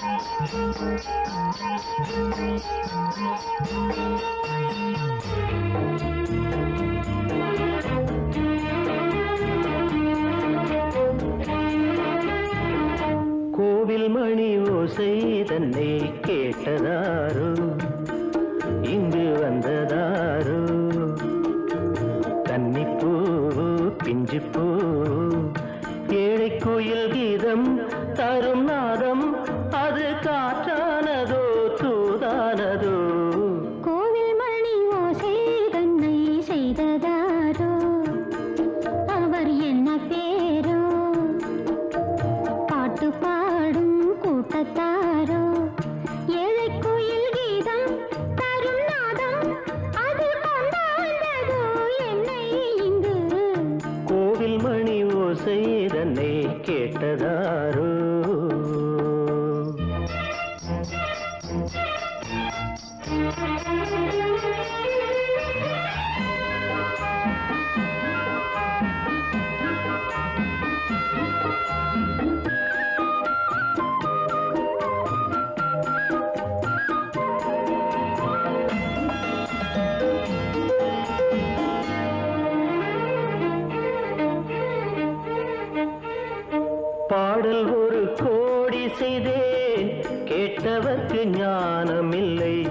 கோவில் மணி ஓசை தன்னை கேட்டதாரோ? இங்கு வந்ததாரோ? கன்னிப்பூ பிஞ்சுப்பூ ஏழை கோயில் கீதம் தரும் நாதம் அது காற்றானதோ தூதானதோ? கோவில் மணி ஓசை தன்னை செய்ததாரோ? அவர் என்ன பேரோ? பாட்டு பாடும் கூட்டத்தாரோ? ஏழை குயில் கீதம் தரும் நாதம் அது கொண்டாண்டதோ என்னை இங்கு கோவில் மணி ஓசை தன்னை கேட்டதாரோ? பாடல் ஒரு கோடி செய்தேன் கேட்டவர்க்கு ஞானமில்லை.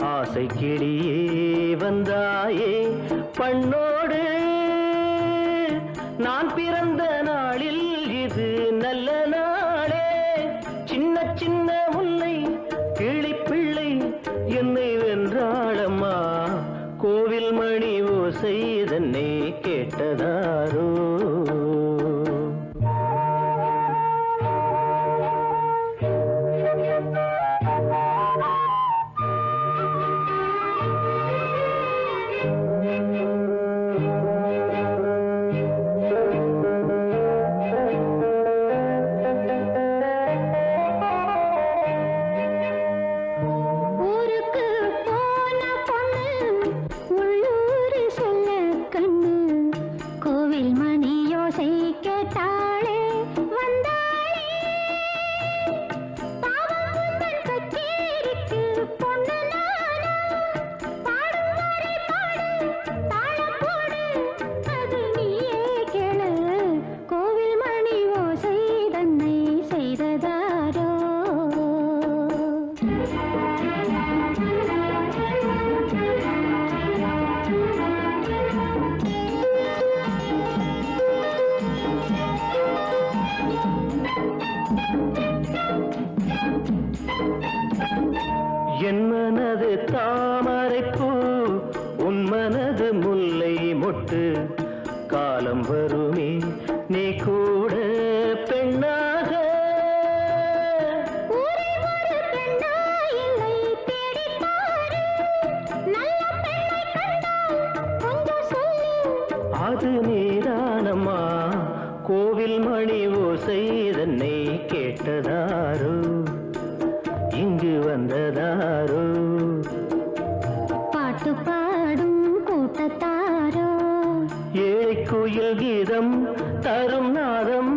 ஆசை கிளியே வந்தாயே. பண்ணோடு நான் பிறந்த நாளில் இது நல்ல நாளே. சின்ன சின்ன முல்லை கிளிப்பிள்ளை என்னை மனது தாமரைப்பூ உன் மனது முல்லை மொட்டு. காலம் வருமே நீ கூட பெண்ணாக. அது நீதானம்மா கோவில் மணி ஓசை தன்னை கேட்டதாரோ. இங்கு வந்ததாரோ குயில் கீதம் தரும் நாதம்